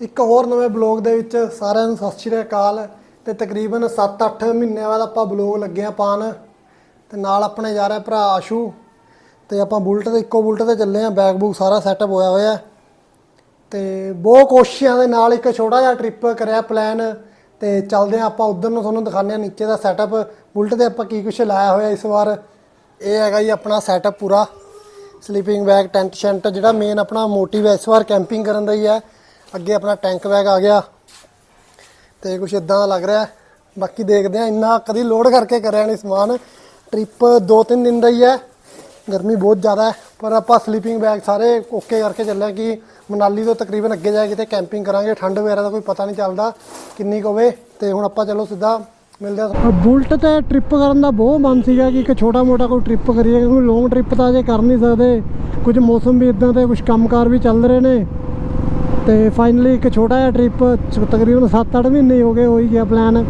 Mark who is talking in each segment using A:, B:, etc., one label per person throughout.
A: ਇੱਕ ਹੋਰ ਨਵੇਂ ਬਲੌਗ ਦੇ ਵਿੱਚ ਸਾਰਿਆਂ ਨੂੰ ਸਤਿ ਸ਼੍ਰੀ ਅਕਾਲ ਤੇ ਤਕਰੀਬਨ 7-8 ਮਹੀਨਿਆਂ ਬਾਅਦ ਆਪਾਂ ਬਲੌਗ ਲੱਗੇ ਆ ਪਾਣ ਤੇ ਨਾਲ ਆਪਣੇ ਜਾ ਰਿਹਾ ਭਰਾ ਆਸ਼ੂ ਤੇ ਆਪਾਂ ਬੁਲਟ ਤੇ ਇੱਕੋ ਬੁਲਟ ਤੇ ਚੱਲੇ ਆ ਬੈਗ ਬੂਕ ਸਾਰਾ ਸੈਟਅਪ ਹੋਇਆ ਹੋਇਆ। ਤੇ ਬਹੁਤ ਕੋਸ਼ਿਸ਼ਾਂ ਦੇ ਨਾਲ ਇੱਕ ਛੋਟਾ ਜਿਹਾ ਟ੍ਰਿਪ ਕਰਿਆ ਪਲਾਨ ਤੇ ਚੱਲਦੇ ਆ ਆਪਾਂ ਉਧਰ ਨੂੰ, ਤੁਹਾਨੂੰ ਦਿਖਾਉਂਦੇ ਆ ਨੀਚੇ ਦਾ ਸੈਟਅਪ ਬੁਲਟ ਤੇ ਆਪਾਂ ਕੀ ਕੁਝ ਲਾਇਆ ਹੋਇਆ ਇਸ ਵਾਰ, ਇਹ ਹੈਗਾ ਜੀ ਆਪਣਾ ਸੈਟਅਪ ਪੂਰਾ। ਸਲੀਪਿੰਗ ਬੈਗ ਟੈਂਟ ਸ਼ੈਂਟ ਜਿਹੜਾ ਮੇਨ ਆਪਣਾ ਮੋਟਿਵ ਹੈ, ਇਸ ਵਾਰ ਕੈਂਪਿੰਗ ਕਰਨ ਦਾ ਹੀ ਹੈ। ਅੱਗੇ ਆਪਣਾ ਟੈਂਕ ਬੈਗ ਆ ਗਿਆ ਤੇ ਕੁਝ ਇਦਾਂ ਦਾ ਲੱਗ ਰਿਹਾ। ਬਾਕੀ ਦੇਖਦੇ ਆ ਇੰਨਾ ਕਦੀ ਲੋਡ ਕਰਕੇ ਕਰਿਆ ਨਹੀਂ ਸਮਾਨ। ਟ੍ਰਿਪ 2-3 ਦਿਨ ਦਾ ਹੀ ਹੈ। ਗਰਮੀ ਬਹੁਤ ਜ਼ਿਆਦਾ ਹੈ, ਪਰ ਆਪਾਂ ਸਲੀਪਿੰਗ ਬੈਗ ਸਾਰੇ ਓਕੇ ਕਰਕੇ ਚੱਲਿਆ ਕਿ ਮਨਾਲੀ ਤੋਂ ਤਕਰੀਬਨ ਅੱਗੇ ਜਾ ਕੇ ਕਿਤੇ ਕੈਂਪਿੰਗ ਕਰਾਂਗੇ। ਠੰਡ ਵਗੈਰਾ ਦਾ ਕੋਈ ਪਤਾ ਨਹੀਂ ਚੱਲਦਾ ਕਿੰਨੀ ਕੁ ਹੋਵੇ। ਤੇ ਹੁਣ ਆਪਾਂ ਚਲੋ ਸਿੱਧਾ ਮਿਲਦੇ ਆ ਬੁਲਟ ਤੇ ਟ੍ਰਿਪ ਕਰਨ ਦਾ ਬਹੁਤ ਮਨ ਸੀਗਾ ਕਿ ਇੱਕ ਛੋਟਾ ਮੋਟਾ ਕੋਈ ਟ੍ਰਿਪ ਕਰੀਏ, ਕਿਉਂਕਿ ਲੌਂਗ ਟ੍ਰਿਪ ਤਾਂ ਅਜੇ ਕਰ ਨਹੀਂ ਸਕਦੇ। ਕੁਝ ਮੌਸਮ ਵੀ ਇਦਾਂ ਦੇ, ਕੁਝ ਕੰਮਕਾਰ ਵੀ ਚੱਲ ਰਹੇ ਨੇ। ਤੇ ਫਾਈਨਲੀ ਇੱਕ ਛੋਟਾ ਜਿਹਾ ਟ੍ਰਿਪ ਤਕਰੀਬਨ 7-8 ਮਹੀਨੇ ਹੋ ਗਏ ਹੋਈ ਹੀ ਗਿਆ ਪਲਾਨ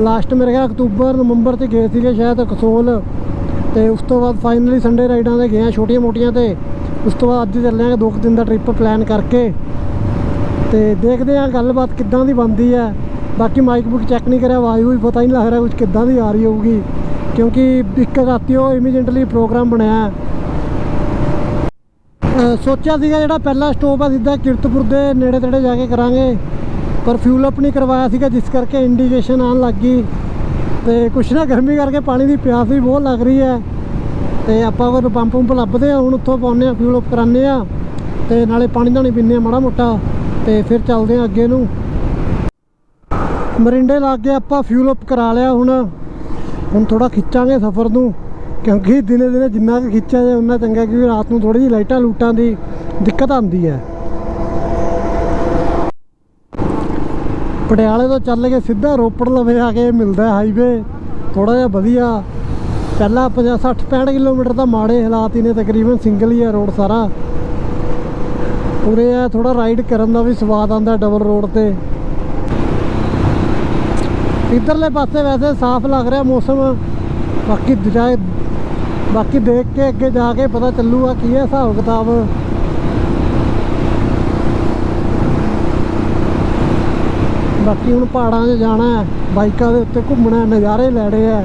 A: ਲਾਸਟ ਮੇਰੇ ਖਿਆਲ ਅਕਤੂਬਰ, ਨਵੰਬਰ ਚ ਗਏ ਸੀਗੇ ਸ਼ਾਇਦ ਕਸੋਲ। ਤੇ ਉਸ ਤੋਂ ਬਾਅਦ ਫਾਈਨਲੀ ਸੰਡੇ ਰਾਈਡਾਂ ਤੇ ਗਏ ਆ ਛੋਟੀਆਂ ਮੋਟੀਆਂ ਤੇ। ਉਸ ਤੋਂ ਬਾਅਦ ਅੱਜ ਚੱਲੇ ਆ ਦੋ ਕੁ ਦਿਨ ਦਾ ਟ੍ਰਿਪ ਪਲਾਨ ਕਰਕੇ। ਤੇ ਦੇਖਦੇ ਆ ਗੱਲਬਾਤ ਕਿੱਦਾਂ ਦੀ ਬਣਦੀ ਹੈ ਬਾਕੀ ਮਾਈਕ ਬੁੱਕ ਚੈੱਕ ਨਹੀਂ ਕਰਿਆ, ਆਵਾਜ਼ ਵੀ ਪਤਾ ਨਹੀਂ ਲੱਗ ਰਿਹਾ ਕੁਝ ਕਿੱਦਾਂ ਦੀ ਆ ਰਹੀ ਹੋਊਗੀ। ਕਿਉਂਕਿ ਇੱਕ ਰਾਤੀ ਉਹ ਇਮੀਡੀਏਟਲੀ ਪ੍ਰੋਗਰਾਮ ਬਣਾਇਆ ਸੋਚਿਆ ਸੀਗਾ ਜਿਹੜਾ ਪਹਿਲਾ ਸਟੋਪ ਆ, ਸਿੱਧਾ ਕਿਰਤਪੁਰ ਦੇ ਨੇੜੇ ਤੇੜੇ ਜਾ ਕੇ ਕਰਾਂਗੇ। ਪਰ ਫਿਊਲ ਅਪ ਨਹੀਂ ਕਰਵਾਇਆ ਸੀਗਾ, ਜਿਸ ਕਰਕੇ ਇੰਡੀਕੇਸ਼ਨ ਆਉਣ ਲੱਗ ਗਈ। ਤੇ ਕੁਛ ਨਾ ਗਰਮੀ ਕਰਕੇ ਪਾਣੀ ਦੀ ਪਿਆਸ ਵੀ ਬਹੁਤ ਲੱਗ ਰਹੀ ਹੈ। ਤੇ ਆਪਾਂ ਕੋਈ ਪੰਪ ਪੰਪ ਲੱਭਦੇ ਆ, ਹੁਣ ਉੱਥੋਂ ਪਾਉਂਦੇ ਆ ਫਿਊਲ ਅਪ ਕਰਾਉਂਦੇ ਆ। ਤੇ ਨਾਲੇ ਪਾਣੀ ਧਾਣੀ ਪੀਂਦੇ ਆ ਮਾੜਾ ਮੋਟਾ, ਤੇ ਫਿਰ ਚੱਲਦੇ ਆ ਅੱਗੇ ਨੂੰ। ਮਰਿੰਡੇ ਲਾ ਕੇ ਆਪਾਂ ਫਿਊਲ ਅਪ ਕਰਾ ਲਿਆ ਹੁਣ। ਹੁਣ ਥੋੜਾ ਖਿੱਚਾਂਗੇ ਸਫ਼ਰ ਨੂੰ। ਕਿਉਂਕਿ ਦਿਨੇ ਦਿਨੇ ਜਿੰਨਾ ਕੁ ਖਿੱਚਿਆ ਜਾਏ, ਉਨਾ ਚੰਗਾ, ਕਿਉਂਕਿ ਰਾਤ ਨੂੰ ਥੋੜੀ ਜਿਹੀ ਲਾਈਟਾਂ ਲੂਟਾਂ ਦੀ ਦਿੱਕਤ ਆਉਂਦੀ ਹੈ। ਪਟਿਆਲੇ ਤੋਂ ਚੱਲ ਕੇ ਸਿੱਧਾ ਰੋਪੜ ਲਵੇ ਆ ਕੇ ਮਿਲਦਾ ਹਾਈਵੇ ਥੋੜਾ ਜਿਹਾ ਵਧੀਆ। ਪਹਿਲਾਂ 50 60 65 ਕਿਲੋਮੀਟਰ ਤਾਂ ਮਾੜੇ ਹਾਲਾਤ ਹੀ ਨੇ, ਤਕਰੀਬਨ ਸਿੰਗਲ ਹੀ ਹੈ ਰੋਡ ਸਾਰਾ। ਉਰੇ ਆ ਥੋੜਾ ਰਾਈਡ ਕਰਨ ਦਾ ਵੀ ਸਵਾਦ ਆਉਂਦਾ ਡਬਲ ਰੋਡ ਤੇ। ਇਧਰਲੇ ਪਾਸੇ ਵੈਸੇ ਸਾਫ਼ ਲੱਗ ਰਿਹਾ ਮੌਸਮ, ਬਾਕੀ ਜਾਏ ਬਾਕੀ ਦੇਖ ਕੇ ਅੱਗੇ ਜਾ ਕੇ ਪਤਾ ਚੱਲੂਗਾ ਕੀ ਹੈ ਹਿਸਾਬ ਕਿਤਾਬ। ਬਾਕੀ ਹੁਣ ਪਹਾੜਾਂ 'ਚ ਜਾਣਾ ਹੈ ਬਾਈਕਾਂ ਦੇ ਉੱਤੇ ਘੁੰਮਣਾ ਹੈ, ਨਜ਼ਾਰੇ ਲੈਣੇ ਆ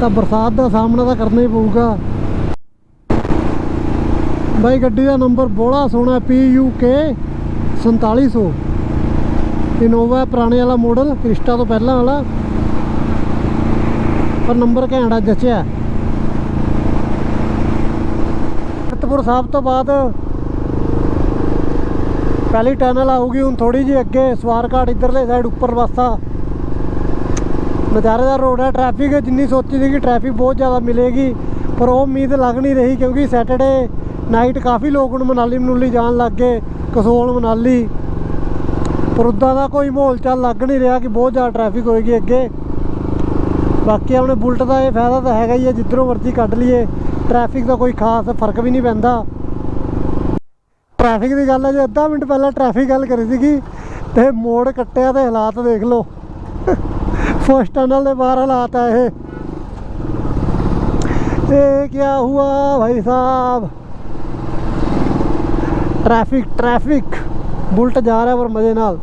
A: ਤਾਂ ਬਰਸਾਤ ਦਾ ਸਾਹਮਣਾ ਤਾਂ ਕਰਨਾ ਹੀ ਪਊਗਾ। ਬਾਈ ਗੱਡੀ ਦਾ ਨੰਬਰ ਬੋਲਾ ਸੋਹਣਾ PUK 4700 ਇਨੋਵਾ ਪੁਰਾਣੇ ਵਾਲਾ ਮਾਡਲ ਕ੍ਰਿਸਟਾ ਤੋਂ ਪਹਿਲਾਂ ਵਾਲਾ। ਪਰ ਨੰਬਰ ਘੈਂਟਾ ਜਚਿਆ। ਕਰਤਪੁਰ ਸਾਹਿਬ ਤੋਂ ਬਾਅਦ ਪਹਿਲੀ ਟਨਲ ਆਊਗੀ, ਹੁਣ ਥੋੜੀ ਜਿਹੀ ਅੱਗੇ ਸਵਾਰਘਾਟ ਇਧਰਲੇ ਸਾਈਡ ਉੱਪਰ ਪਾਸਾ ਨਜ਼ਾਰੇਦਾਰ ਰੋਡ ਹੈ ਟ੍ਰੈਫਿਕ ਜਿੰਨੀ ਸੋਚੀ ਸੀ ਕਿ ਟ੍ਰੈਫਿਕ ਬਹੁਤ ਜ਼ਿਆਦਾ ਮਿਲੇਗੀ, ਪਰ ਉਹ ਉਮੀਦ ਲੱਗ ਨਹੀਂ ਰਹੀ ਕਿਉਂਕਿ ਸੈਟਰਡੇ ਨਾਈਟ ਕਾਫੀ ਲੋਕ ਹੁਣ ਮਨਾਲੀ ਮਨੂਲੀ ਜਾਣ ਲੱਗ ਗਏ, ਕਸੋਲ ਮਨਾਲੀ। ਪਰ ਉੱਦਾਂ ਦਾ ਕੋਈ ਮਾਹੌਲ ਚੱਲ ਲੱਗ ਨਹੀਂ ਰਿਹਾ ਕਿ ਬਹੁਤ ਜ਼ਿਆਦਾ ਟ੍ਰੈਫਿਕ ਹੋਏਗੀ ਅੱਗੇ। ਬਾਕੀ ਆਪਣੇ ਬੁਲਟ ਦਾ ਇਹ ਫਾਇਦਾ ਤਾਂ ਹੈਗਾ ਹੀ ਹੈ, ਜਿੱਧਰੋਂ ਮਰਜ਼ੀ ਕੱਢ ਲਈਏ। ਟ੍ਰੈਫਿਕ ਦਾ ਕੋਈ ਖਾਸ ਫ਼ਰਕ ਵੀ ਨਹੀਂ ਪੈਂਦਾ। ਟ੍ਰੈਫਿਕ ਦੀ ਗੱਲ ਹੈ ਜੇ, ਅੱਧਾ ਮਿੰਟ ਪਹਿਲਾਂ ਟ੍ਰੈਫਿਕ ਗੱਲ ਕਰੀ ਸੀਗੀ ਤੇ ਮੋੜ ਕੱਟਿਆ ਤੇ ਹਾਲਾਤ ਦੇਖ ਲਓ। ਫਸਟ ਟਨਲ ਦੇ ਬਾਹਰ ਹਾਲਾਤ ਆ ਇਹ। ਇਹ ਕੀ ਹੁਆ Bhai Sahib? Traffic traffic bullet ਜਾ ਰਿਹਾ ਪਰ ਮਜ਼ੇ ਨਾਲ।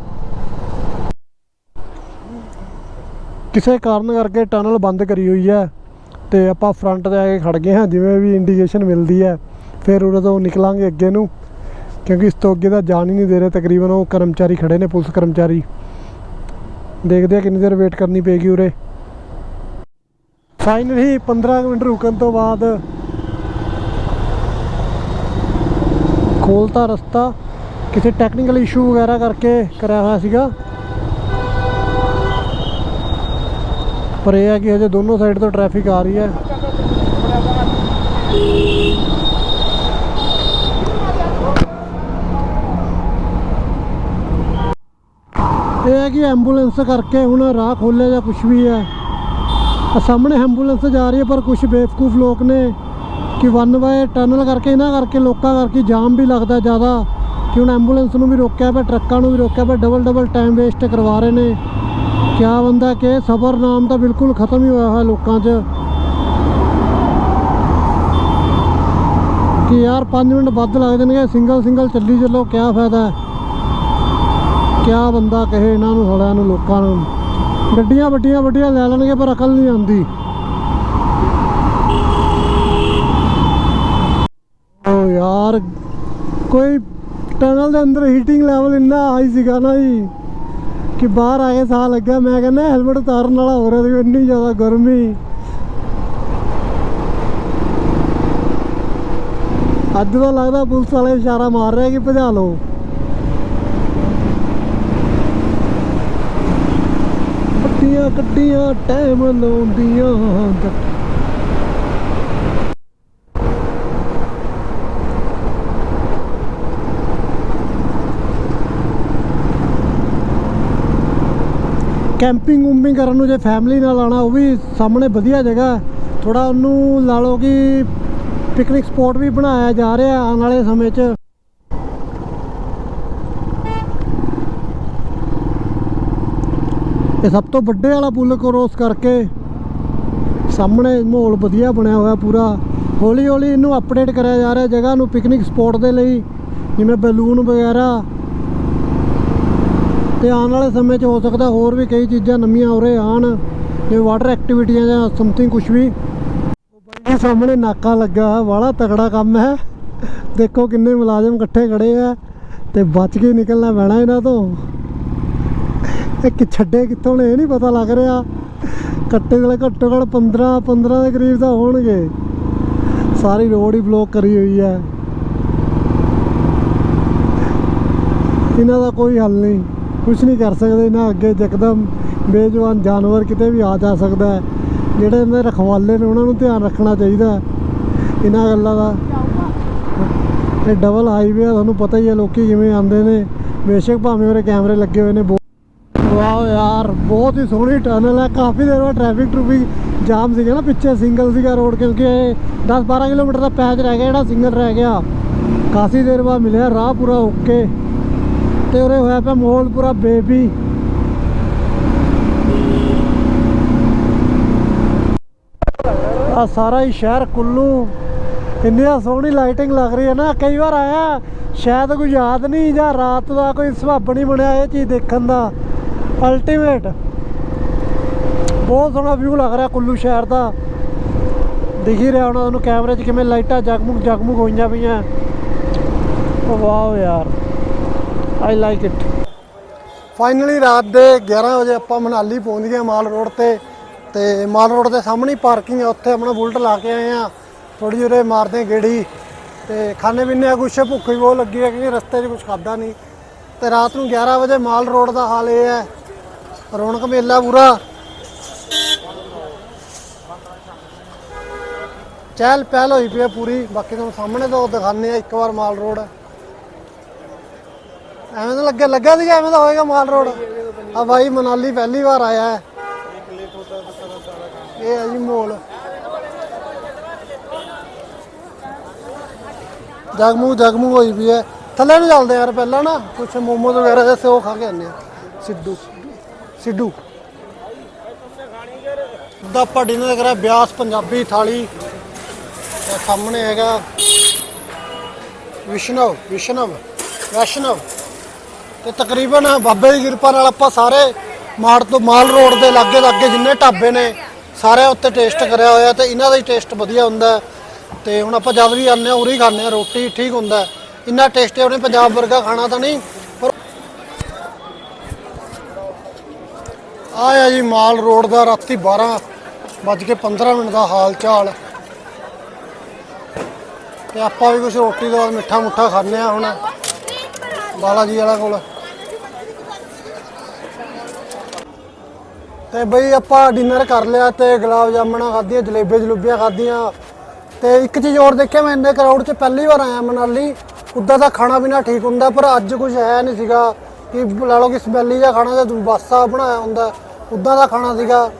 A: ਕਿਸੇ ਕਾਰਨ ਕਰਕੇ ਟਨਲ ਬੰਦ ਕਰੀ ਹੋਈ ਹੈ। ਤੇ ਆਪਾਂ ਫਰੰਟ ਤੇ ਆ ਕੇ ਖੜ ਗਏ ਹਾਂ, ਜਿਵੇਂ ਵੀ ਇੰਡੀਕੇਸ਼ਨ ਮਿਲਦੀ ਹੈ, ਫਿਰ ਉਰੇ ਤੋਂ ਨਿਕਲਾਂਗੇ ਅੱਗੇ ਨੂੰ, ਕਿਉਂਕਿ ਇਸ ਤੋਂ ਅੱਗੇ ਦਾ ਜਾਣ ਹੀ ਨਹੀਂ ਦੇ ਰਹੇ, ਤਕਰੀਬਨ ਉਹ ਕਰਮਚਾਰੀ ਖੜੇ ਨੇ, ਪੁਲਿਸ ਕਰਮਚਾਰੀ। ਦੇਖਦੇ ਆ ਕਿੰਨੀ ਦੇਰ ਵੇਟ ਕਰਨੀ ਪਏਗੀ ਉਰੇ। ਫਾਈਨਲੀ 15 ਮਿੰਟ ਰੁਕਣ ਤੋਂ ਬਾਅਦ ਖੋਲਤਾ ਰਸਤਾ, ਕਿਸੇ ਟੈਕਨੀਕਲ ਇਸ਼ੂ ਵਗੈਰਾ ਕਰਕੇ ਕਰਿਆ ਹੋਇਆ ਸੀਗਾ। ਪਰ ਇਹ ਹੈ ਕਿ ਹਜੇ ਦੋਨੋਂ ਸਾਈਡ ਤੋਂ ਟ੍ਰੈਫਿਕ ਆ ਰਹੀ ਹੈ। ਇਹ ਹੈ ਕਿ ਐਂਬੂਲੈਂਸ ਕਰਕੇ ਹੁਣ ਰਾਹ ਖੋਲਿਆ ਜਾਂ ਕੁਝ ਵੀ ਹੈ। ਸਾਹਮਣੇ ਐਂਬੂਲੈਂਸ ਜਾ ਰਹੀ ਹੈ, ਪਰ ਕੁਝ ਬੇਵਕੂਫ ਲੋਕ ਨੇ ਕਿ ਵਨ ਵੇ ਟਨਲ ਕਰਕੇ, ਇਹਨਾਂ ਕਰਕੇ, ਲੋਕਾਂ ਕਰਕੇ ਜਾਮ ਵੀ ਲੱਗਦਾ ਜ਼ਿਆਦਾ ਕਿ ਹੁਣ ਐਂਬੂਲੈਂਸ ਨੂੰ ਵੀ ਰੋਕਿਆ ਪਿਆ, ਟਰੱਕਾਂ ਨੂੰ ਵੀ ਰੋਕਿਆ ਪਿਆ ਡਬਲ ਡਬਲ ਟਾਈਮ ਵੇਸਟ ਕਰਵਾ ਰਹੇ ਨੇ। ਕਿਆ ਬੰਦਾ ਕਿ ਸਬਰ ਨਾਮ ਤਾਂ ਬਿਲਕੁਲ ਖਤਮ ਹੀ ਹੋਇਆ ਹੋਇਆ ਲੋਕਾਂ 'ਚ। ਕਿ ਯਾਰ 5 ਮਿੰਟ ਵੱਧ ਲੱਗ ਜਾਣਗੇ, ਸਿੰਗਲ ਸਿੰਗਲ ਚੱਲੀ ਚੱਲੋ, ਕਿਆ ਫਾਇਦਾ? ਕਿਆ ਬੰਦਾ ਕਹੇ ਇਹਨਾਂ ਨੂੰ, ਸਾਲਿਆਂ ਨੂੰ, ਲੋਕਾਂ ਨੂੰ। ਗੱਡੀਆਂ ਵੱਡੀਆਂ ਵੱਡੀਆਂ ਲੈ ਲੈਣਗੇ, ਪਰ ਅਕਲ ਨਹੀਂ ਆਉਂਦੀ। ਓ ਯਾਰ, ਕੋਈ ਟਨਲ ਦੇ ਅੰਦਰ ਹੀਟਿੰਗ ਲੈਵਲ ਇੰਨਾ ਹਾਈ ਸੀਗਾ ਨਾ ਜੀ। ਕਿ ਬਾਹਰ ਆ ਸਾਹ ਲੱਗਾ ਮੈਂ ਕਹਿੰਦਾ ਹੈਲਮਟ ਉਤਾਰਨ ਵਾਲਾ ਹੋ ਰਿਹਾ ਸੀ, ਇੰਨੀ ਜ਼ਿਆਦਾ ਗਰਮੀ। ਅੱਜ ਤਾਂ ਲੱਗਦਾ ਪੁਲਿਸ ਵਾਲੇ ਇਸ਼ਾਰਾ ਮਾਰ ਰਿਹਾ ਕਿ ਭਜਾ ਲਓ। ਪੱਟੀਆਂ ਕੱਟੀਆਂ ਟਾਈਮ ਲਾਉਂਦੀਆਂ ਕੈਂਪਿੰਗ ਉੰਪਿੰਗ ਕਰਨ ਨੂੰ ਜੇ ਫੈਮਿਲੀ ਨਾਲ ਆਣਾ ਉਹ ਵੀ ਸਾਹਮਣੇ ਵਧੀਆ ਜਗ੍ਹਾ ਥੋੜਾ ਉਹਨੂੰ ਲਾ ਲਓ ਕਿ ਪਿਕਨਿਕ ਸਪੌਟ ਵੀ ਬਣਾਇਆ ਜਾ ਰਿਹਾ ਆਉਣ ਵਾਲੇ ਸਮੇਂ 'ਚ। ਇਹ ਸਭ ਤੋਂ ਵੱਡੇ ਵਾਲਾ ਪੁਲ ਕਰੋਸ ਕਰਕੇ ਸਾਹਮਣੇ ਮਾਹੌਲ ਵਧੀਆ ਬਣਿਆ ਹੋਇਆ ਪੂਰਾ। ਹੌਲੀ ਹੌਲੀ ਇਹਨੂੰ ਅਪਡੇਟ ਕਰਿਆ ਜਾ ਰਿਹਾ ਜਗ੍ਹਾ ਨੂੰ ਪਿਕਨਿਕ ਸਪੌਟ ਦੇ ਲਈ, ਜਿਵੇਂ ਬੈਲੂਨ ਵਗੈਰਾ। ਤੇ ਆਉਣ ਵਾਲੇ ਸਮੇਂ 'ਚ ਹੋ ਸਕਦਾ ਹੋਰ ਵੀ ਕਈ ਚੀਜ਼ਾਂ ਨਵੀਆਂ ਉਰੇ ਆਣ ਜਿਵੇਂ ਵਾਟਰ ਐਕਟੀਵਿਟੀਆਂ ਜਾਂ ਸਮਥਿੰਗ ਕੁਝ ਵੀ। ਉਹ ਬਾਈ ਸਾਹਮਣੇ ਨਾਕਾ ਲੱਗਾ ਹੈ, ਵਾਲਾ ਤਗੜਾ ਕੰਮ ਹੈ। ਦੇਖੋ ਕਿੰਨੇ ਮੁਲਾਜ਼ਮ ਇਕੱਠੇ ਖੜੇ ਆ ਤੇ ਬਚ ਕੇ ਨਿਕਲਣਾ ਪੈਣਾ ਇਹਨਾਂ ਤੋਂ। ਇਹ ਕਿ ਛੱਡੇ ਕਿੱਥੋਂ ਨੇ, ਇਹ ਨਹੀਂ ਪਤਾ ਲੱਗ ਰਿਹਾ। ਕੱਟੇ ਵਾਲੇ ਘੱਟੋ ਘੱਟ 15 15 ਦੇ ਕਰੀਬ ਤਾਂ ਹੋਣਗੇ। ਸਾਰੀ ਰੋਡ ਹੀ ਬਲੌਕ ਕਰੀ ਹੋਈ ਹੈ। ਇਹਨਾਂ ਦਾ ਕੋਈ ਹੱਲ ਨਹੀਂ। ਕੁਝ ਨਹੀਂ ਕਰ ਸਕਦੇ ਇਹਨਾਂ ਅੱਗੇ ਯਕਦਮ ਬੇਜਵਾਨ ਜਾਨਵਰ ਕਿਤੇ ਵੀ ਆ ਜਾ ਸਕਦਾ ਹੈ। ਜਿਹੜੇ ਇਹਨਾਂ ਦੇ ਰਖਵਾਲੇ ਨੇ, ਉਹਨਾਂ ਨੂੰ ਧਿਆਨ ਰੱਖਣਾ ਚਾਹੀਦਾ ਇਹਨਾਂ ਗੱਲਾਂ ਦਾ। ਇਹ ਡਬਲ ਹਾਈਵੇ ਆ, ਤੁਹਾਨੂੰ ਪਤਾ ਹੀ ਹੈ, ਲੋਕੀ ਕਿਵੇਂ ਆਉਂਦੇ ਨੇ। ਬੇਸ਼ੱਕ ਭਾਵੇਂ ਉਹਰੇ ਕੈਮਰੇ ਲੱਗੇ ਹੋਏ ਨੇ, ਬਹੁਤ ਵਾਓ ਯਾਰ, ਬਹੁਤ ਹੀ ਸੋਹਣੀ ਟਨਲ ਹੈ ਕਾਫੀ ਦੇਰ ਬਾਅਦ ਟ੍ਰੈਫਿਕ ਟਰੂਫਿਕ ਜਾਮ ਸੀਗਾ ਨਾ, ਪਿੱਛੇ ਸਿੰਗਲ ਸੀਗਾ ਰੋਡ ਕਿਉਂਕਿ ਇਹ 10 12 ਕਿਲੋਮੀਟਰ ਦਾ ਪੈਚ ਰਹਿ ਗਿਆ, ਜਿਹੜਾ ਸਿੰਗਲ ਰਹਿ ਗਿਆ। ਕਾਫੀ ਦੇਰ ਬਾਅਦ ਮਿਲਿਆ, ਰਾਹ ਪੂਰਾ ਓਕੇ ਤੇ ਉਰੇ ਹੋਇਆ ਪਿਆ ਮਾਹੌਲ ਪੂਰਾ ਬੇਬੀ। ਆ ਸਾਰਾ ਹੀ ਸ਼ਹਿਰ ਕੁੱਲੂ। ਇੰਨੀ ਸੋਹਣੀ ਲਾਈਟਿੰਗ ਲੱਗ ਰਹੀ ਹੈ ਨਾ, ਕਈ ਵਾਰ ਆਇਆ, ਸ਼ਾਇਦ ਕੋਈ ਯਾਦ ਨਹੀਂ ਜਾਂ ਰਾਤ ਦਾ ਕੋਈ ਸੁਭਾਅ ਨਹੀਂ ਬਣਿਆ ਇਹ ਚੀਜ਼ ਦੇਖਣ ਦਾ। ਅਲਟੀਮੇਟ ਬਹੁਤ ਸੋਹਣਾ ਵਿਊ ਲੱਗ ਰਿਹਾ ਕੁੱਲੂ ਸ਼ਹਿਰ ਦਾ। ਦਿਖ ਹੀ ਰਿਹਾ ਉਹਨਾਂ ਤੁਹਾਨੂੰ ਕੈਮਰੇ 'ਚ ਕਿਵੇਂ ਲਾਈਟਾਂ ਜਗਮਗ ਜਗਮਗ ਹੋਈਆਂ ਪਈਆਂ। ਓ ਵਾਓ ਯਾਰ। ਆਈ ਲਾਈਕ ਇਟ ਫਾਈਨਲੀ ਰਾਤ ਦੇ 11 ਵਜੇ ਆਪਾਂ ਮਨਾਲੀ ਪਹੁੰਚ ਗਏ ਮਾਲ ਰੋਡ ਤੇ ਤੇ ਮਾਲ ਰੋਡ ਦੇ ਸਾਹਮਣੇ ਪਾਰਕਿੰਗ ਹੈ, ਉੱਥੇ ਆਪਣਾ ਬੁਲਟ ਲਾ ਕੇ ਆਏ ਆ ਥੋੜੀ ਜਿਹੀ ਮਾਰਦੇ ਗੇੜੀ, ਤੇ ਖਾਣੇ ਪੀਣੇ ਆ ਕੁਛ, ਭੁੱਖ ਵੀ ਬਹੁਤ ਲੱਗੀ ਹੈ ਕਿਉਂਕਿ ਰਸਤੇ 'ਚ ਕੁਝ ਖਾਦਾ ਨਹੀਂ। ਤੇ ਰਾਤ ਨੂੰ 11 ਵਜੇ ਮਾਲ ਰੋਡ ਦਾ ਹਾਲ ਇਹ ਹੈ, ਰੌਣਕ ਮੇਲਾ ਪੂਰਾ। ਚਹਿਲ ਪਹਿਲ ਹੋਈ ਪਈ ਹੈ ਪੂਰੀ, ਬਾਕੀ ਤੁਹਾਨੂੰ ਸਾਹਮਣੇ ਤੋਂ ਦਿਖਾਉਂਦੇ ਆ ਇੱਕ ਵਾਰ ਮਾਲ ਰੋਡ। ਐਵੇਂ ਤਾਂ ਲੱਗੇ ਲੱਗਾ ਸੀਗਾ, ਐਵੇਂ ਤਾਂ ਹੋਏਗਾ ਮਾਲ ਰੋਡ। ਆ ਬਾਈ ਮਨਾਲੀ ਪਹਿਲੀ ਵਾਰ ਆਇਆ ਹੈ। ਇਹ ਹੈ ਜੀ ਮੋਲ। ਜਗਮੂ ਜਗਮੂ ਹੋਈ ਵੀ ਹੈ। ਥੱਲੇ ਨੂੰ ਚੱਲਦੇ ਯਾਰ ਪਹਿਲਾਂ ਨਾ। ਕੁਛ ਮੋਮੋਸ ਵਗੈਰਾ ਜੈਸੇ ਉਹ ਖਾ ਕੇ ਆਨੇ ਆ ਸਿੱਧੂ। ਸਿੱਧੂ। ਦਾ ਆਪਾਂ ਡਿਨਰ ਕਰਿਆ ਬਿਆਸ ਪੰਜਾਬੀ ਥਾਲੀ। ਸਾਹਮਣੇ ਹੈਗਾ। ਵਿਸ਼ਨਵ ਵਿਸ਼ਨਵ, ਵੈਸ਼ਨਵ। ਤੇ ਤਕਰੀਬਨ ਬਾਬੇ ਦੀ ਕਿਰਪਾ ਨਾਲ ਆਪਾਂ ਸਾਰੇ ਮਾੜ ਤੋਂ ਮਾਲ ਰੋਡ ਦੇ ਲਾਗੇ ਲਾਗੇ ਜਿੰਨੇ ਢਾਬੇ ਨੇ ਸਾਰੇ ਉੱਤੇ ਟੇਸਟ ਕਰਿਆ ਹੋਇਆ ਤੇ ਇਹਨਾਂ ਦਾ ਹੀ ਟੇਸਟ ਵਧੀਆ ਹੁੰਦਾ ਹੈ। ਤੇ ਹੁਣ ਆਪਾਂ ਜਦ ਵੀ ਆਉਂਦੇ ਹਾਂ, ਉਰੀ ਖਾਂਦੇ ਹਾਂ, ਰੋਟੀ ਠੀਕ ਹੁੰਦਾ ਇੰਨਾ ਟੇਸਟੀ ਉਹਨੇ ਪੰਜਾਬ ਵਰਗਾ ਖਾਣਾ ਤਾਂ ਨਹੀਂ, ਪਰ ਆਇਆ ਜੀ ਮਾਲ ਰੋਡ ਦਾ, ਰਾਤੀ 12 ਵੱਜ ਕੇ 15 ਮਿੰਟ ਦਾ ਹਾਲ ਚਾਲ। ਤੇ ਆਪਾਂ ਵੀ ਕੁਝ ਰੋਟੀ ਤੋਂ ਬਾਅਦ ਮਿੱਠਾ ਮੁੱਠਾ ਖਾਂਦੇ ਆ ਹੁਣ। ਬਾਲਾ ਜੀ ਵਾਲਾ ਕੋਲ। ਤੇ ਬਈ ਆਪਾਂ ਡਿਨਰ ਕਰ ਲਿਆ ਤੇ ਗੁਲਾਬ ਜਾਮਣਾ ਖਾਧੀਆਂ ਜਲੇਬੇ ਜਲੂਬੀਆਂ ਖਾਧੀਆਂ। ਤੇ ਇੱਕ ਚੀਜ਼ ਹੋਰ ਦੇਖਿਆ ਮੈਂ, ਇੰਨੇ ਕਰਾਊਡ 'ਚ ਪਹਿਲੀ ਵਾਰ ਆਇਆ ਮਨਾਲੀ। ਉੱਦਾਂ ਦਾ ਖਾਣਾ ਪੀਣਾ ਠੀਕ ਹੁੰਦਾ, ਪਰ ਅੱਜ ਕੁਝ ਹੈ ਨਹੀਂ ਸੀਗਾ ਕਿ ਲਾ ਲਓ ਕਿ ਸਮੈਲੀ ਜਿਹਾ ਖਾਣਾ ਜਾਂ ਦੂਬਾਸਾ ਬਣਾਇਆ ਹੁੰਦਾ, ਉੱਦਾਂ ਦਾ ਖਾਣਾ ਸੀਗਾ।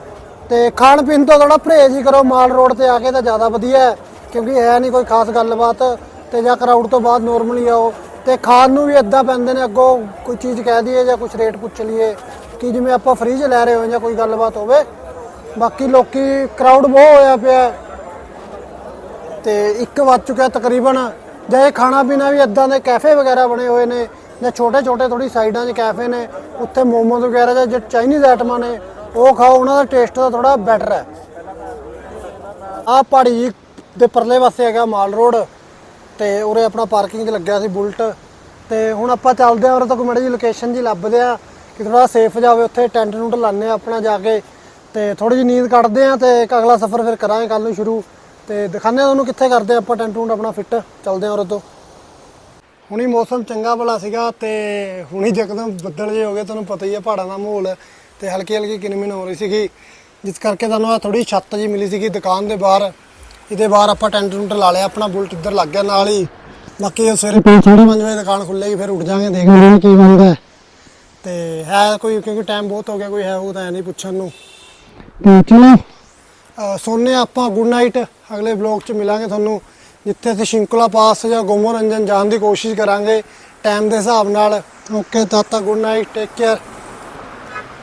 A: ਤੇ ਖਾਣ ਪੀਣ ਤੋਂ ਥੋੜਾ ਪਰਹੇਜ਼ ਹੀ ਕਰੋ, ਮਾਲ ਰੋਡ ਤੇ ਆ ਕੇ ਤਾਂ ਜ਼ਿਆਦਾ ਵਧੀਆ ਹੈ, ਕਿਉਂਕਿ ਹੈ ਨਹੀਂ ਕੋਈ ਖਾਸ ਗੱਲਬਾਤ। ਤੇ ਜਾਂ ਕਰਾਊਡ ਤੋਂ ਬਾਅਦ ਨੋਰਮਲੀ ਆਓ। ਤੇ ਖਾਣ ਨੂੰ ਵੀ ਇਦਾਂ ਪੈਂਦੇ ਨੇ, ਅੱਗੋਂ ਕੋਈ ਚੀਜ਼ ਕਹਿ ਦਈਏ ਜਾਂ ਕੁਝ ਰੇਟ ਪੁੱਛ ਲਈਏ ਕਿ ਜਿਵੇਂ ਆਪਾਂ ਫ੍ਰੀ 'ਚ ਲੈ ਰਹੇ ਹੋ ਜਾਂ ਕੋਈ ਗੱਲਬਾਤ ਹੋਵੇ, ਬਾਕੀ ਲੋਕੀ ਕਰਾਊਡ ਬਹੁਤ ਹੋਇਆ ਪਿਆ ਹੈ। ਤੇ ਇੱਕ ਵੱਜ ਚੁੱਕਿਆ ਤਕਰੀਬਨ, ਜਾਂ ਇਹ ਖਾਣਾ ਪੀਣਾ ਵੀ ਇਦਾਂ ਦੇ ਕੈਫੇ ਵਗੈਰਾ ਬਣੇ ਹੋਏ ਨੇ, ਜਾਂ ਛੋਟੇ ਛੋਟੇ ਥੋੜੀ ਸਾਈਡਾਂ 'ਚ ਕੈਫੇ ਨੇ, ਉੱਥੇ ਮੋਮੋਜ਼ ਵਗੈਰਾ ਜਾਂ ਜੋ ਚਾਈਨੀਜ਼ ਆਈਟਮਾਂ ਨੇ, ਉਹ ਖਾਓ, ਉਹਨਾਂ ਦਾ ਟੇਸਟ ਦਾ ਥੋੜਾ ਬੈਟਰ ਹੈ ਆਹ ਪਹਾੜੀ ਦੇ ਪਰਲੇ ਪਾਸੇ ਹੈਗਾ ਮਾਲ ਰੋਡ ਤੇ ਉਰੇ ਆਪਣਾ ਪਾਰਕਿੰਗ 'ਚ ਲੱਗਿਆ ਸੀ ਬੁਲਟ ਤੇ ਹੁਣ ਆਪਾਂ ਚੱਲਦੇ ਆ ਉਰੇ ਤੋਂ ਕੋਈ ਜੀ ਲੋਕੇਸ਼ਨ ਜੀ ਲੱਭਦੇ ਆ ਕਿ ਥੋੜਾ ਸੇਫ ਜਾਵੇ, ਉੱਥੇ ਟੈਂਟ ਟੂੰਟ ਲਾਉਂਦੇ ਆ ਆਪਣਾ ਜਾ ਕੇ ਤੇ ਥੋੜੀ ਜੀ ਨੀਂਦ ਕੱਢਦੇ ਆ ਤੇ ਇੱਕ ਅਗਲਾ ਸਫ਼ਰ ਫਿਰ ਕਰਾਂਗੇ ਕੱਲ ਨੂੰ ਸ਼ੁਰੂ ਤੇ ਦਿਖਾਉਂਦੇ ਆ ਤੁਹਾਨੂੰ ਕਿੱਥੇ ਕਰਦੇ ਆ ਆਪਾਂ ਟੈਂਟ ਟੂੰਟ ਆਪਣਾ ਫਿੱਟ ਚੱਲਦੇ ਆ ਉਰੇ ਤੋਂ। ਹੁਣੀ ਮੌਸਮ ਚੰਗਾ ਭਲਾ ਸੀਗਾ ਤੇ ਹੁਣੀ ਜਕਦਮ ਬੱਦਲ ਜੇ ਹੋ ਗਏ, ਤੁਹਾਨੂੰ ਪਤਾ ਹੀ ਹੈ ਪਹਾੜਾਂ ਦਾ ਮਾਹੌਲ ਤੇ ਹਲਕੀ ਹਲਕੀ ਕਿਨਮਿਨ ਹੋ ਰਹੀ ਸੀਗੀ, ਜਿਸ ਕਰਕੇ ਤੁਹਾਨੂੰ ਆ ਥੋੜੀ ਛੱਤ ਜੀ ਮਿਲੀ ਸੀਗੀ ਦੁਕਾਨ ਦੇ ਬਾਹਰ। ਇਹਦੇ ਬਾਹਰ ਆਪਾਂ ਟੈਂਟ ਟੁੰਟ ਲਾ ਲਿਆ ਆਪਣਾ ਬੁਲਟ ਇੱਧਰ ਲੱਗ ਗਿਆ ਨਾਲ ਹੀ। ਬਾਕੀ ਉਹ ਸਵੇਰੇ 5:30 ਵਜੇ ਦੁਕਾਨ ਖੁੱਲੇਗੀ ਫਿਰ ਉੱਠ ਜਾਾਂਗੇ ਦੇਖ ਕੀ ਬਣਦਾ। ਤੇ ਹੈ ਕੋਈ ਕਿਉਂਕਿ ਟਾਈਮ ਬਹੁਤ ਹੋ ਗਿਆ ਕੋਈ ਹੈ ਉਹ ਤਾਂ ਨਹੀਂ ਪੁੱਛਣ ਨੂੰ। ਤੇ ਚਲੋ। ਸੋਨੇ ਆਪਾਂ ਗੁੱਡ ਨਾਈਟ ਅਗਲੇ ਵਲੌਗ 'ਚ ਮਿਲਾਂਗੇ ਤੁਹਾਨੂੰ। ਜਿੱਥੇ ਅਸੀਂ ਸ਼ਿੰਕਲਾ ਪਾਸ ਜਾਂ ਗੋਮੋ ਰੰਜਨ ਜਾਣ ਦੀ ਕੋਸ਼ਿਸ਼ ਕਰਾਂਗੇ ਟਾਈਮ ਦੇ ਹਿਸਾਬ ਨਾਲ। Okay tata good night take care